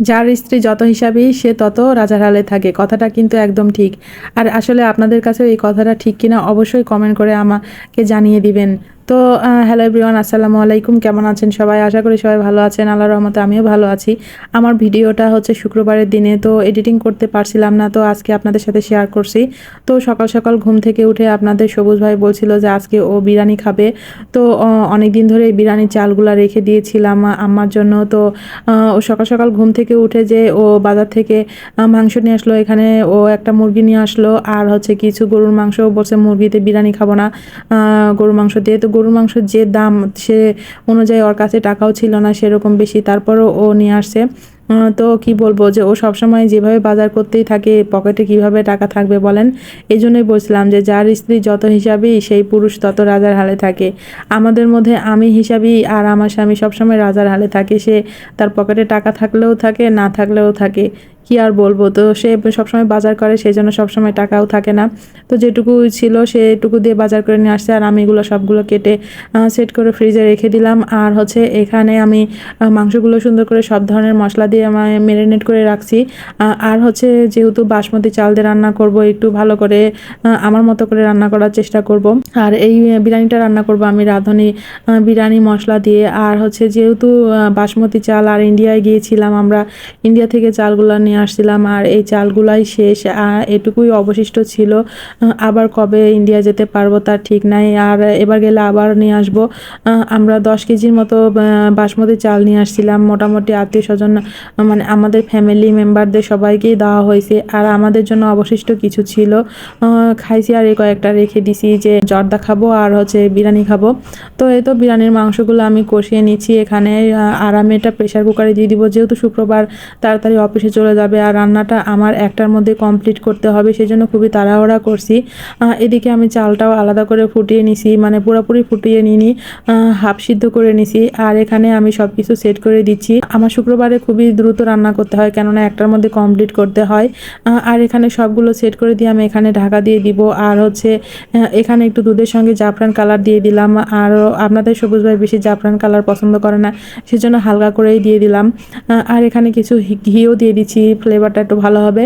যার স্ত্রী যত হিসাবেই সে তত রাজার হালে থাকে। কথাটা কিন্তু একদম ঠিক। আর আসলে আপনাদের কাছে এই কথাটা ঠিক কিনা অবশ্যই কমেন্ট করে আমাকে জানিয়ে দিবেন। তো হ্যালো এভরিওয়ান আসসালামু আলাইকুম। কেমন আছেন সবাই? আশা করি সবাই ভালো আছেন। আল্লাহ রহমতে আমিও ভালো আছি। আমার ভিডিওটা হচ্ছে শুক্রবারের দিনে, তো এডিটিং করতে পারছিলাম না, তো আজকে আপনাদের সাথে শেয়ার করছি। তো সকাল সকাল ঘুম থেকে উঠে আপনাদের সবুজ ভাই বলছিল যে আজকে ও বিরিয়ানি খাবে। তো অনেক দিন ধরে এই বিরিয়ানির চালগুলো রেখে দিয়েছিলাম আমার জন্য। তো ও সকাল সকাল ঘুম থেকে উঠে যে ও বাজার থেকে মাংস নিয়ে আসলো। এখানে ও একটা মুরগি নিয়ে আসলো। আর হচ্ছে কিছু গরুর মাংস বলছে মুরগিতে বিরিয়ানি খাব না। গরুর মাংস দিয়ে তো গরুর মাংসের যে দাম সে অনুযায়ী ওর কাছে টাকাও ছিল না, সেরকম বেশি। তারপরও ও নিয়ে আসছে। তো কি বলব যে ও সবসময় যেভাবে বাজার করতেই থাকে, পকেটে কীভাবে টাকা থাকবে বলেন? এই জন্যই বলছিলাম যে যার স্ত্রী যত হিসাবেই সেই পুরুষ তত রাজার হালে থাকে। আমাদের মধ্যে আমি হিসাবেই আর আমার স্বামী সবসময় রাজার হালে থাকে। সে তার পকেটে টাকা থাকলেও থাকে, না থাকলেও থাকে। কি আর বলব? তো সে সবসময় বাজার করে সেই জন্য সবসময় টাকাও থাকে না। তো যেটুকু ছিল সেটুকু দিয়ে বাজার করে নিয়ে আসছে, আর আমি এগুলো সবগুলো কেটে সেট করে ফ্রিজে রেখে দিলাম। আর হচ্ছে এখানে আমি মাংসগুলো সুন্দর করে সব ধরনের মশলা দিয়ে আমি ম্যারিনেট করে রাখছি। আর হচ্ছে যেহেতু বাসমতি চাল দিয়ে রান্না করব, একটু ভালো করে আমার মতো করে রান্না করার চেষ্টা করব। আর এই বিরিয়ানিটা রান্না করব আমি রাঁধুনি বিরিয়ানি মশলা দিয়ে। আর হচ্ছে যেহেতু বাসমতি চাল আর ইন্ডিয়ায় গিয়েছিলাম আমরা, ইন্ডিয়া থেকে চালগুলো নিয়ে নিয়ে আসছিলাম আর এই চালগুলাই শেষ এটুকুই অবশিষ্ট ছিল। আবার কবে ইন্ডিয়া যেতে পারব তার ঠিক নাই। আর এবার গেলে আবার নিয়ে আসব। আমরা দশ কেজির মতো বাসমতি চাল নিয়ে আসছিলাম। মোটামুটি আত্মীয় স্বজন মানে আমাদের ফ্যামিলি মেম্বারদের সবাইকেই দেওয়া হয়েছে। আর আমাদের জন্য অবশিষ্ট কিছু ছিল। খাইছি আর এই কয়েকটা রেখে দিছি যে জর্দা খাব আর হচ্ছে বিরিয়ানি খাব। তো এই তো বিরিয়ানির মাংসগুলো আমি কষিয়ে নিচ্ছি এখানে। আর আমি এটা প্রেশার কুকারে দিয়ে দিব। যেহেতু শুক্রবার তাড়াতাড়ি অফিসে চলে যাবে যাবে আর রান্নাটা আমার একটার মধ্যে কমপ্লিট করতে হবে সেই জন্য খুবই তাড়াহুড়া করছি। এদিকে আমি চালটাও আলাদা করে ফুটিয়ে নিছি মানে পুরোপুরি ফুটিয়ে নিনি হাফ সিদ্ধ করে নিছি, আর এখানে আমি সব কিছু সেট করে দিচ্ছি। আমার শুক্রবারে খুবই দ্রুত রান্না করতে হয়, কেননা একটার মধ্যে কমপ্লিট করতে হয়। আর এখানে সবগুলো সেট করে দিয়ে আমি এখানে ঢাকা দিয়ে দিব, আর হচ্ছে এখানে একটু দুধের সঙ্গে জাফরান কালার দিয়ে দিলাম আর আপনাদের সবুজ ভাই বেশি জাফরান কালার পছন্দ করে না, সেজন্য হালকা করেই দিয়ে দিলাম। আর এখানে কিছু ঘিও দিয়ে দিচ্ছি ফ্লেভারটা একটু ভালো হবে।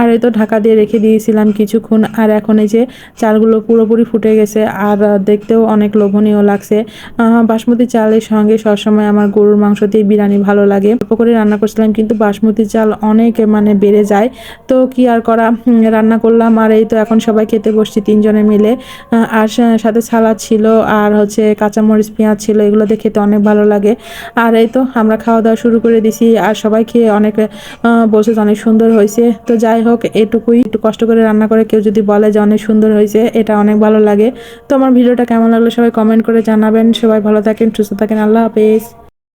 আর এই তো ঢাকা দিয়ে রেখে দিয়েছিলাম কিছুক্ষণ। আর এখন এই যে চালগুলো পুরোপুরি ফুটে গেছে, আর দেখতেও অনেক লোভনীয় লাগছে। বাসমতি চালের সঙ্গে সবসময় আমার গরুর মাংস দিয়ে বিরিয়ানি ভালো লাগে। অল্প করে রান্না করছিলাম, কিন্তু বাসমতি চাল অনেক মানে বেড়ে যায়। তো কি আর করা রান্না করলাম। আর এই তো এখন সবাই খেতে বসছি তিনজনে মিলে। আর সাথে সালাদ ছিল, আর হচ্ছে কাঁচামরিচ, পেঁয়াজ ছিল, এগুলো দিয়ে খেতে অনেক ভালো লাগে। আর এই তো আমরা খাওয়া দাওয়া শুরু করে দিছি, আর সবাই খেয়ে অনেক বলছে যে অনেক সুন্দর হয়েছে। তো যাই হোক, এটুকুই। একটু কষ্ট করে রান্না করে কেউ যদি বলে যে অনেক সুন্দর হয়েছে, এটা অনেক ভালো লাগে। তো আমার ভিডিওটা কেমন লাগল সবাই কমেন্ট করে জানাবেন। সবাই ভালো থাকেন, সুস্থ থাকেন। আল্লাহ হাফেজ।